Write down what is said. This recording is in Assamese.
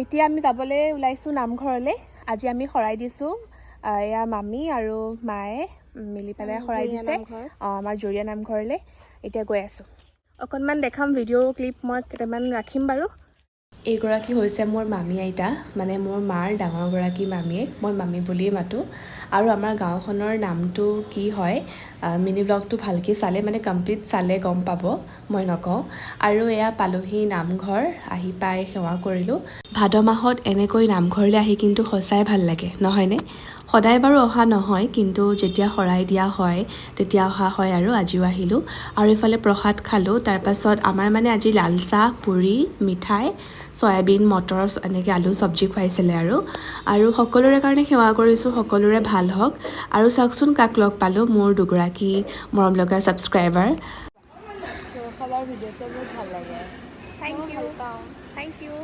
এতিয়া আমি যাবলৈ ওলাইছোঁ নামঘৰলৈ। আজি আমি শৰাই দিছোঁ এয়া মামী আৰু মায়ে মিলি পেলাই শৰাই দিছে। আমাৰ জুৰীয়া নামঘৰলৈ। এতিয়া গৈ আছোঁ। অকণমান দেখাম ভিডিঅ' ক্লিপ মই কেইটামান ৰাখিম বাৰু। এইগৰাকী হৈছে মোৰ মামী আইতা মানে মোৰ মাৰ ডাঙৰগৰাকী মামীয়েক মই মামী বুলিয়েই মাতোঁ। আৰু আমাৰ গাঁওখনৰ নামটো কি হয় মিনি ব্লগটো ভালকৈ চালে মানে কমপ্লিট চালে গম পাব মই নকওঁ। আৰু এয়া পালোহি নামঘৰ আহি পাই সেৱা কৰিলোঁ। ভাদ মাহত এনেকৈ নামঘৰলৈ আহি কিন্তু সঁচাই ভাল লাগে নহয়নে? সদায় বাৰু অহা নহয় কিন্তু যেতিয়া শৰাই দিয়া হয় তেতিয়া অহা হয় আৰু আজিও আহিলোঁ। আৰু এইফালে প্ৰসাদ খালোঁ তাৰপাছত আমাৰ মানে আজি লাল চাহ পুৰি মিঠাই চয়াবিন মটৰ এনেকৈ আলু চব্জি খুৱাইছিলে আৰু। আৰু সকলোৰে কাৰণে সেৱা কৰিছোঁ সকলোৰে ভাল হওক। আৰু চাওকচোন কাক লগ পালোঁ মোৰ দুগৰাকী মৰম লগা ছাবস্ক্ৰাইবাৰ খাবাৰ ভিডিঅ'টো বহুত ভাল লাগে। Thank U thank U